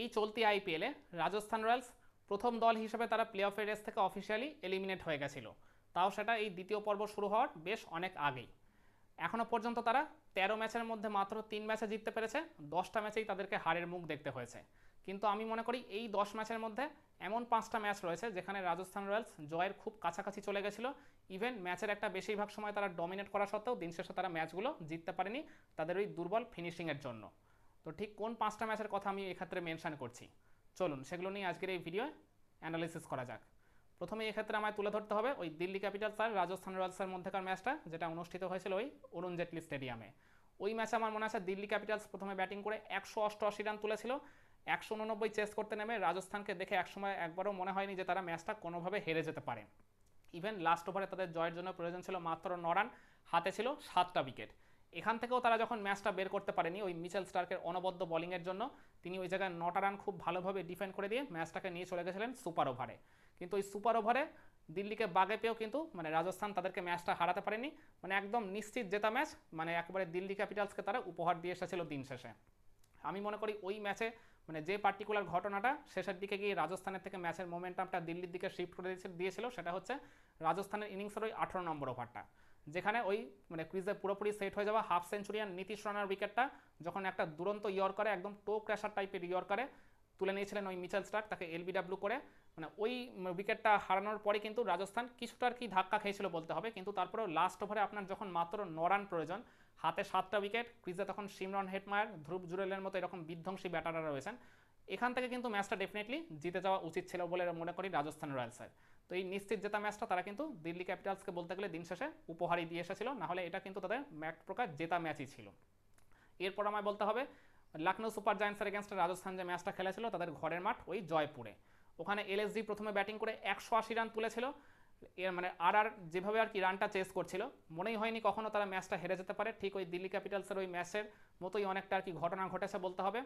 এই চলতি আইপিএলে রাজস্থান রয়্যালস প্রথম দল হিসেবে তারা প্লে অফের রেস থেকে অফিসিয়ালি এলিমিনেট হয়ে গেছিল। তাও সেটা এই দ্বিতীয় পর্ব শুরু হওয়ার বেশ অনেক আগেই। এখনও পর্যন্ত তারা তেরো ম্যাচের মধ্যে মাত্র তিন ম্যাচে জিততে পেরেছে, দশটা ম্যাচেই তাদেরকে হারের মুখ দেখতে হয়েছে। কিন্তু আমি মনে করি এই দশ ম্যাচের মধ্যে এমন পাঁচটা ম্যাচ রয়েছে যেখানে রাজস্থান রয়্যালস জয়ের খুব কাছাকাছি চলে গেছিল। ইভেন ম্যাচের একটা বেশিরভাগ সময় তারা ডমিনেট করা সত্ত্বেও দিন শেষে তারা ম্যাচগুলো জিততে পারেনি তাদের ওই দুর্বল ফিনিশিংয়ের জন্য। তো ঠিক কোন পাঁচটা ম্যাচের কথা আমি এক্ষেত্রে মেনশান করছি? চলুন, সেগুলো নিয়ে আজকের এই ভিডিও অ্যানালিসিস করা যাক। প্রথমে এক্ষেত্রে আমায় তুলে ধরতে হবে ওই দিল্লি ক্যাপিটালস আর রাজস্থান রয়্যালসের মধ্যেকার ম্যাচটা যেটা অনুষ্ঠিত হয়েছিল ওই অরুণ জেটলি স্টেডিয়ামে ওই ম্যাচে আমার মনে আছে দিল্লি ক্যাপিটালস প্রথমে ব্যাটিং করে একশো অষ্টআশি রান তুলেছিল। একশো উননব্বই চেস করতে নেমে রাজস্থানকে দেখে একসময় একবারও মনে হয়নি যে তারা ম্যাচটা কোনোভাবে হেরে যেতে পারে। ইভেন লাস্ট ওভারে তাদের জয়ের জন্য প্রয়োজন ছিল মাত্র ন রান হাতে ছিল সাতটা উইকেট এখান থেকেও তারা যখন ম্যাচটা বের করতে পারেনি, ওই মিচেল স্টার্কের অনবদ্য বলিংয়ের জন্য, তিনি ওই জায়গায় নটা রান খুব ভালোভাবে ডিফেন্ড করে দিয়ে ম্যাচটাকে নিয়ে চলে গেছিলেন সুপার ওভারে। কিন্তু ওই সুপার ওভারে দিল্লিকে বাগে পেয়েও কিন্তু মানে রাজস্থান তাদেরকে ম্যাচটা হারাতে পারেনি। মানে একদম নিশ্চিত জেতা ম্যাচ মানে একবারে দিল্লি ক্যাপিটালসকে তারা উপহার দিয়ে এসেছিল দিন শেষে। আমি মনে করি ওই ম্যাচে মানে যে পার্টিকুলার ঘটনাটা শেষের দিকে গিয়ে রাজস্থানের থেকে ম্যাচের মোমেন্টামটা দিল্লির দিকে শিফট করে দিয়েছে- দিয়েছিল, সেটা হচ্ছে রাজস্থানের ইনিংসের ওই আঠেরো নম্বর ওভারটা। যেখানে ওই মানে ক্রিজে পুরোপুরি সেট হয়ে যাওয়া হাফ সেঞ্চুরিয়ান নীতিশ রানার উইকেটটা যখন একটা দুরন্ত ইয়র্কারে একদম টো ক্র্যাশার টাইপের ইয়র্কারে তুলে নিয়েছিলেন ওই মিচেল স্টার্ক তাকে এলবিডাব্লিউ করে মানে ওই উইকেটটা হারানোর পরে কিন্তু রাজস্থান কিছুটা আর কি ধাক্কা খেয়েছিল বলতে হবে, কিন্তু তারপরেও লাস্ট ওভারে আপনার যখন মাত্র ন রান প্রয়োজন, হাতে সাতটা উইকেট, ক্রিজে তখন সিমরন হেটমায়ার, ধ্রুব জুরেলের মতো এরকম বিধ্বংসী ব্যাটাররা রয়েছেন। এখান থেকে কিন্তু ম্যাচটা ডেফিনেটলি জিতে যাওয়া উচিত ছিল বলে মনে করি রাজস্থান রয়্যালসের তো এই নিশ্চিত জেতা ম্যাচটা তারা কিন্তু দিল্লি ক্যাপিটালসকে বলতে গেলে দিন শেষে উপহারই দিয়ে এসেছিল নাহলে এটা কিন্তু তাদের এক প্রকার জেতা ম্যাচই ছিল। এরপর আমায় বলতে হবে লখনৌ সুপার জায়ান্টসের এগেনস্টে রাজস্থান যে ম্যাচটা খেলেছিল তাদের ঘরের মাঠ ওই জয়পুরে। ওখানে এলএসডি প্রথমে ব্যাটিং করে একশো আশি রান তুলেছিল। এর মানে আর আর যেভাবে আর কি রানটা চেস করছিল, মনেই হয়নি কখনো তারা ম্যাচটা হেরে যেতে পারে। ঠিক ওই দিল্লি ক্যাপিটালসের ওই ম্যাচের মতোই অনেকটা আর কি ঘটনা ঘটেছে বলতে হবে।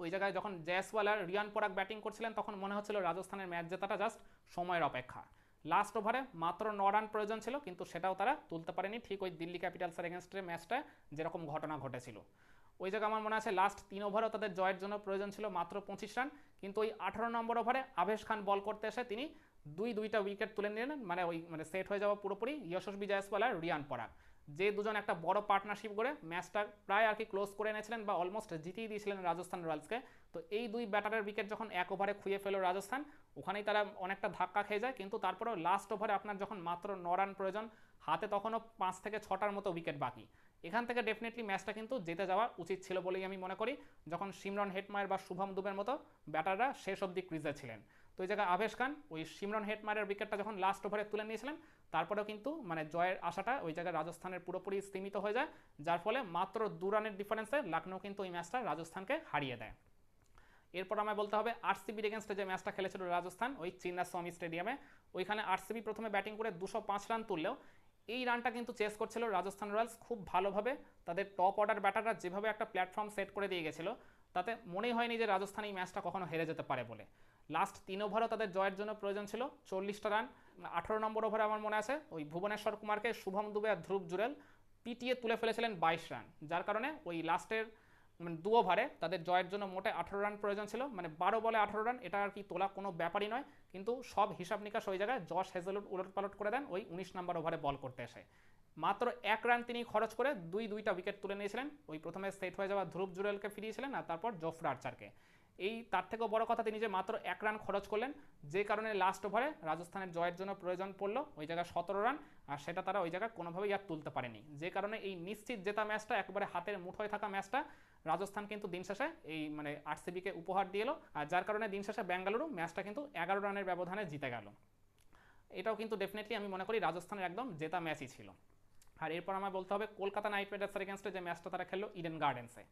ওই জায়গায় যখন জয়সওয়ালার রিয়ান পরাগ ব্যাটিং করছিলেন, তখন মনে হচ্ছিল রাজস্থানের ম্যাচ জেতাটা জাস্ট সময়ের অপেক্ষা। লাস্ট ওভারে মাত্র ন রান প্রয়োজন ছিল, কিন্তু সেটাও তারা তুলতে পারেনি। ঠিক ওই দিল্লি ক্যাপিটালসের এগেনস্টের ম্যাচটা যেরকম ঘটনা ঘটেছিল। ওই জায়গায় আমার মনে আছে লাস্ট তিন ওভারও তাদের জয়ের জন্য প্রয়োজন ছিল মাত্র পঁচিশ রান কিন্তু ওই আঠারো নম্বর ওভারে আভেশ খান বল করতে এসে তিনি দুই, দুইটা উইকেট তুলে নিলেন মানে ওই মানে সেট হয়ে যাওয়া পুরোপুরি যশস্বী জয়সওয়াল আর রিয়ান পরাগ যে দুজন একটা বড় পার্টনারশিপ করে ম্যাচটা প্রায় আর কি ক্লোজ করে এনেছিলেন বা অলমোস্ট জিতিয়ে দিয়েছিলেন রাজস্থান রয়্যালসকে তো এই দুই ব্যাটারের উইকেট যখন এক ওভারে খুঁয়ে ফেলো রাজস্থান, ওখানেই তারা অনেকটা ধাক্কা খেয়ে যায়, কিন্তু তারপরেও লাস্ট ওভারে আপনার যখন মাত্র ন রান প্রয়োজন, হাতে তখনও পাঁচ থেকে ছটার মতো উইকেট বাকি। এখান থেকে ডেফিনেটলি ম্যাচটা কিন্তু জিতে যাওয়া উচিত ছিল বলেই আমি মনে করি, যখন সিমরন হেটমায়ের বা শুভম দুবের মতো ব্যাটাররা শেষ অবধি ক্রিজে ছিলেন। তো এই জায়গায় আবেশ খান, ওই সিমরন হেটমায়ের উইকেটটা যখন লাস্ট ওভারে তুলে নিয়েছিলেন, তারপরেও কিন্তু মানে জয়ের আশাটা ওই জায়গায় রাজস্থানের পুরোপুরি স্তীমিত হয়ে যায়। যার ফলে মাত্র দু রানের ডিফারেন্সে লখনৌ কিন্তু ওই ম্যাচটা রাজস্থানকে হারিয়ে দেয়। এরপর আমায় বলতে হবে আরসিবির এগেনস্টে যে ম্যাচটা খেলেছিল রাজস্থান, ওই চিন্নাস্বামী স্টেডিয়ামে ওইখানে আরসিবি প্রথমে ব্যাটিং করে দুশো পাঁচ রান তুললেও এই রানটা কিন্তু চেস করছিল রাজস্থান রয়্যালস খুব ভালোভাবে। তাদের টপ অর্ডার ব্যাটাররা যেভাবে একটা প্ল্যাটফর্ম সেট করে দিয়ে গেছিল, তাতে মনেই হয়নি যে রাজস্থান এই ম্যাচটা কখনো হেরে যেতে পারে বলে। লাস্ট তিন ওভারও তাদের জয়ের জন্য প্রয়োজন ছিল, চল্লিশটা রান আঠারো নম্বর ওভারে আমার মনে আছে, ওই ভুবনেশ্বর কুমারকে শুভম দুবে আর ধ্রুব জুরেল পিটিয়ে তুলে ফেলেছিলেন বাইশ রান যার কারণে ওই লাস্টের মানে দু ওভারে তাদের জয়ের জন্য মোটে আঠারো রান প্রয়োজন ছিল। মানে বারো বলে আঠারো রান এটা আর কি তোলা কোনো ব্যাপারই নয়। কিন্তু সব হিসাব নিকাশ ওই জায়গায় জশ হেজেলুট উলট পালট করে দেন ওই উনিশ নম্বর ওভারে বল করতে এসে। মাত্র এক রান তিনি খরচ করে দুই দুইটা উইকেট তুলে নিয়েছিলেন। ওই প্রথমে সেট হয়ে যাওয়া ধ্রুব জুরেলকে ফিরিয়েছিলেন আর তারপর জফরা আর্চারকে। এই তার থেকেও বড় কথা তিনি যে মাত্র এক রান খরচ করলেন, যে কারণে লাস্ট ওভারে রাজস্থানের জয়ের জন্য প্রয়োজন পড়ল, ওই জায়গায় সতেরো রান, আর সেটা তারা ওই জায়গায় কোনোভাবেই আর তুলতে পারেনি। যে কারণে এই নিশ্চিত জেতা ম্যাচটা, একবারে হাতের মুঠোয় থাকা ম্যাচটা, রাজস্থান কিন্তু দিন শেষে এই মানে আরসিবিকে উপহার দিয়ে এলো, আর যার কারণে দিন শেষে বেঙ্গালুরু ম্যাচটা কিন্তু এগারো রানের ব্যবধানে জিতে গেল। এটাও কিন্তু ডেফিনেটলি আমি মনে করি রাজস্থানের একদম জেতা ম্যাচই ছিল। আর এরপর আমার বলতে হবে, কলকাতা নাইট রাইডার্সের এগেনস্টে যে ম্যাচটা তারা খেললো ইডেন গার্ডেন্সে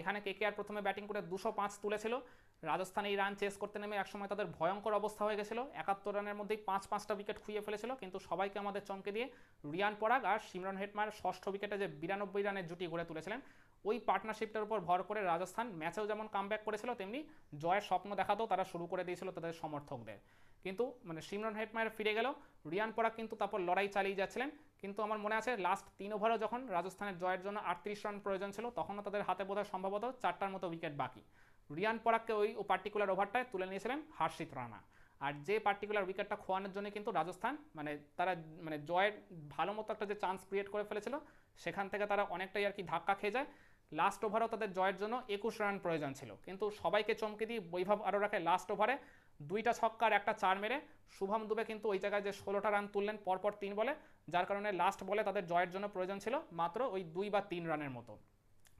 এখানে কেকেআর প্রথমে ব্যাটিং করে দুশো পাঁচ তুলেছিল। রাজস্থান এই রান চেস করতে নেমে একসময় তাদের ভয়ঙ্কর অবস্থা হয়ে গেছিল। একাত্তর রানের মধ্যেই পাঁচ পাঁচটা উইকেট খুইয়ে ফেলেছিল, কিন্তু সবাইকে আমাদের চমকে দিয়ে রিয়ান পরাগ আর সিমরন হেটমার ষষ্ঠ উইকেটে যে বিরানব্বই রানের জুটি গড়ে তুলেছিলেন, ওই পার্টনারশিপটার উপর ভর করে রাজস্থান ম্যাচেও যেমন কামব্যাক করেছিল, তেমনি জয়ের স্বপ্ন দেখাতেও তারা শুরু করে দিয়েছিল তাদের সমর্থকদের। কিন্তু মানে সিমরন হেটমায়ের ফিরে গেল, রিয়ান পরাগ কিন্তু তারপর লড়াই চালিয়ে যাচ্ছিলেন। কিন্তু আমার মনে আছে লাস্ট তিন ওভারও যখন রাজস্থানের জয়ের জন্য আটত্রিশ রান প্রয়োজন ছিল, তখনও তাদের হাতে বোধহয় সম্ভবত চারটার মতো উইকেট বাকি। রিয়ান পরাগকে ওই পার্টিকুলার ওভারটায় তুলে নিয়েছিলেন হার্ষিত রানা। আর যে পার্টিকুলার উইকেটটা খোয়ানোর জন্য কিন্তু রাজস্থান মানে তারা মানে জয়ের ভালো মতো একটা যে চান্স ক্রিয়েট করে ফেলেছিল, সেখান থেকে তারা অনেকটাই আর কি ধাক্কা খেয়ে যায়। লাস্ট ওভারও তাদের জয়ের জন্য একুশ রান প্রয়োজন ছিল। কিন্তু সবাইকে চমকে দিয়ে বৈভব আরোরাকে লাস্ট ওভারে দুইটা ছক্কার একটা চার মেরে শুভম দুবে কিন্তু ওই জায়গায় যে ষোলোটা রান তুললেন, পরপর তিন বলে, যার কারণে লাস্ট বলে তাদের জয়ের জন্য প্রয়োজন ছিল মাত্র ওই দুই বা তিন রানের মতো।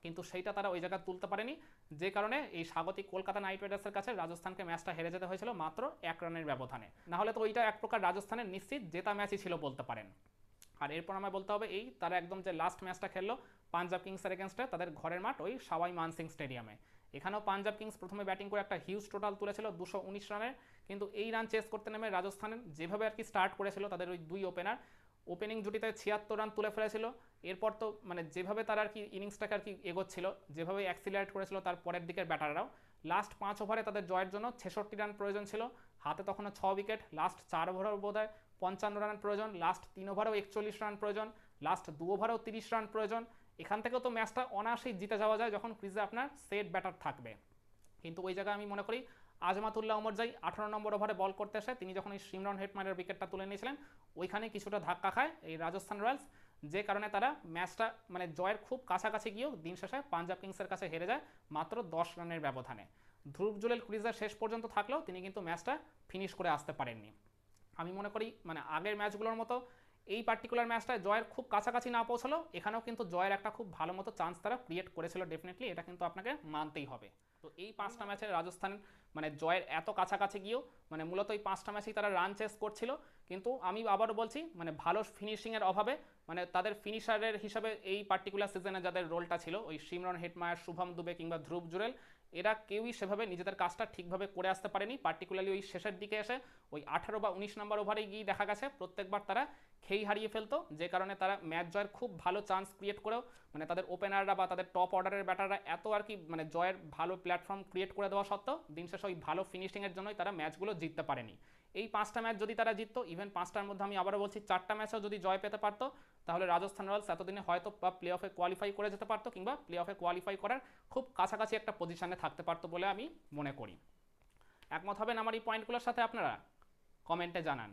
কিন্তু সেইটা তারা ওই জায়গায় তুলতে পারেনি, যে কারণে এই স্বাগতিক কলকাতা নাইট রাইডার্সের কাছে রাজস্থানকে ম্যাচটা হেরে যেতে হয়েছিল মাত্র এক রানের ব্যবধানে। নাহলে তো ওইটা এক প্রকার রাজস্থানের নিশ্চিত জেতা ম্যাচই ছিল বলতে পারেন। আর এরপর আমায় বলতে হবে এই, তারা একদম যে লাস্ট ম্যাচটা খেললো পাঞ্জাব কিংসের এগেনস্টে তাদের ঘরের মাঠ ওই সাওয়াই মানসিং স্টেডিয়ামে। এখানেও পাঞ্জাব কিংস প্রথমে ব্যাটিং করে একটা হিউজ টোটাল তুলেছিল দুশো উনিশ রানের কিন্তু এই রান চেস করতে নেমে রাজস্থানের যেভাবে আর কি স্টার্ট করেছিল, তাদের ওই দুই ওপেনার ওপেনিং জুটিতে ছিয়াত্তর রান তুলে ফেলেছিল। এরপর তো মানে যেভাবে তারা আর কি ইনিংসটাকে আর কি এগোচ্ছিল, যেভাবে অ্যাক্সিলারেট করেছিল তার পরের দিকের ব্যাটাররাও লাস্ট পাঁচ ওভারে তাদের জয়ের জন্য ছেষট্টি রান প্রয়োজন ছিল। হাতে তখনও ছ উইকেট লাস্ট চার ওভারেও বোধ হয় পঞ্চান্ন রান প্রয়োজন লাস্ট তিন ওভারেও একচল্লিশ রান প্রয়োজন। লাস্ট দু ওভারেও তিরিশ রান প্রয়োজন। এখান থেকেও তো ম্যাচটা অনায়াসেই জিতে যাওয়া যায় যখন ক্রিজে আপনার সেট ব্যাটার থাকবে। কিন্তু ওই জায়গায় আমি মনে করি আজমাতুল্লাহ ওমরজাই আঠারো নম্বর ওভারে বল করতে এসে তিনি যখন এই সিমরন হেটমারের উইকেটটা তুলে নিয়েছিলেন ওইখানে কিছুটা ধাক্কা খায় এই রাজস্থান রয়্যালস, যে কারণে তারা ম্যাচটা মানে জয়ের খুব কাছাকাছি গিয়েও দিন শেষে পাঞ্জাব কিংসের কাছে হেরে যায় মাত্র দশ রানের ব্যবধানে। ধ্রুব জুলেল ক্রিজের শেষ পর্যন্ত থাকলেও তিনি কিন্তু ম্যাচটা ফিনিশ করে আসতে পারেননি। আমি মনে করি মানে আগের ম্যাচগুলোর মতো এই পার্টিকুলার ম্যাচটায় জয়ের খুব কাছাকাছি না পৌঁছালো এখানেও কিন্তু জয়ের একটা খুব ভালো মতো চান্স তারা ক্রিয়েট করেছিল ডেফিনেটলি এটা কিন্তু আপনাকে মানতেই হবে। তো এই পাঁচটা ম্যাচে রাজস্থান মানে জয়ের এত কাছাকাছি গিয়েও মানে মূলত এই পাঁচটা ম্যাচেই তারা রান চেস করছিল। কিন্তু আমি আবারও বলছি মানে ভালো ফিনিশিংয়ের অভাবে মানে তাদের ফিনিশারের হিসাবে এই পার্টিকুলার সিজনে যাদের রোলটা ছিল ওই সিমরন হেটমায়ার শুভম দুবে কিংবা ধ্রুব জুরেল এরা কেউই সেভাবে নিজেদের কাজটা ঠিকভাবে করে আসতে পারেনি। পার্টিকুলারলি ওই শেষের দিকে এসে ওই আঠারো বা উনিশ নম্বর ওভারে গিয়ে দেখা গেছে প্রত্যেকবার তারা খেই হারিয়ে ফেলতো, যে কারণে তারা ম্যাচ জয়ের খুব ভালো চান্স ক্রিয়েট করেও মানে তাদের ওপেনাররা বা তাদের টপ অর্ডারের ব্যাটাররা এত আর কি মানে জয়ের ভালো প্ল্যাটফর্ম ক্রিয়েট করে দেওয়া সত্ত্বেও, দিন শেষে ওই ভালো ফিনিশিংয়ের জন্যই তারা ম্যাচগুলো জিততে পারেনি। এই পাঁচটা ম্যাচ যদি তারা জিততো ইভেন পাঁচটার মধ্যে আমি আবারও বলছি, চারটা ম্যাচেও যদি জয় পেতে পারতো, তাহলে রাজস্থান রয়্যালস এতদিনে হয়তো বা প্লে অফে কোয়ালিফাই করে যেতে পারতো কিংবা প্লে অফে কোয়ালিফাই করার খুব কাছাকাছি একটা পজিশনে থাকতে পারতো বলে আমি মনে করি। একমত হবেন আমার এই পয়েন্টগুলোর সাথে আপনারা? কমেন্টে জানান।